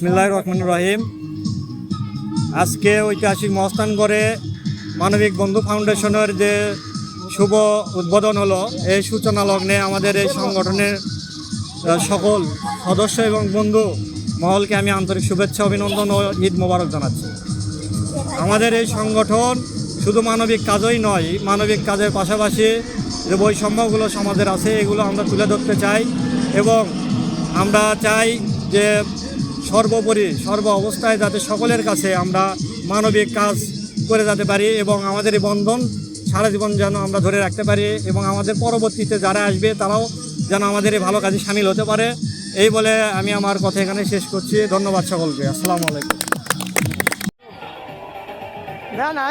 বিসমিল্লাহ রহমান রহিম। আজকে ঐতিহাসিক মহস্থানগড়ে মানবিক বন্ধু ফাউন্ডেশনের যে শুভ উদ্বোধন হলো, এই সূচনা লগ্নে আমাদের এই সংগঠনের সকল সদস্য এবং বন্ধু মহলকে আমি আন্তরিক শুভেচ্ছা, অভিনন্দন ও ঈদ মোবারক জানাচ্ছি। আমাদের এই সংগঠন শুধু মানবিক কাজই নয়, মানবিক কাজের পাশাপাশি যে বৈষম্যগুলো সমাজের আছে, এগুলো আমরা তুলে ধরতে চাই এবং আমরা চাই যে সর্বোপরি, সর্ব অবস্থায় যাতে সকলের কাছে আমরা মানবিক কাজ করে যেতে পারি এবং আমাদের এই বন্ধন, সারা জীবন যেন আমরা ধরে রাখতে পারি এবং আমাদের পরবর্তীতে যারা আসবে তারাও যেন আমাদের এই ভালো কাজে সামিল হতে পারে। এই বলে আমি আমার কথা এখানে শেষ করছি। ধন্যবাদ সকলকে। আসসালামু আলাইকুম। না না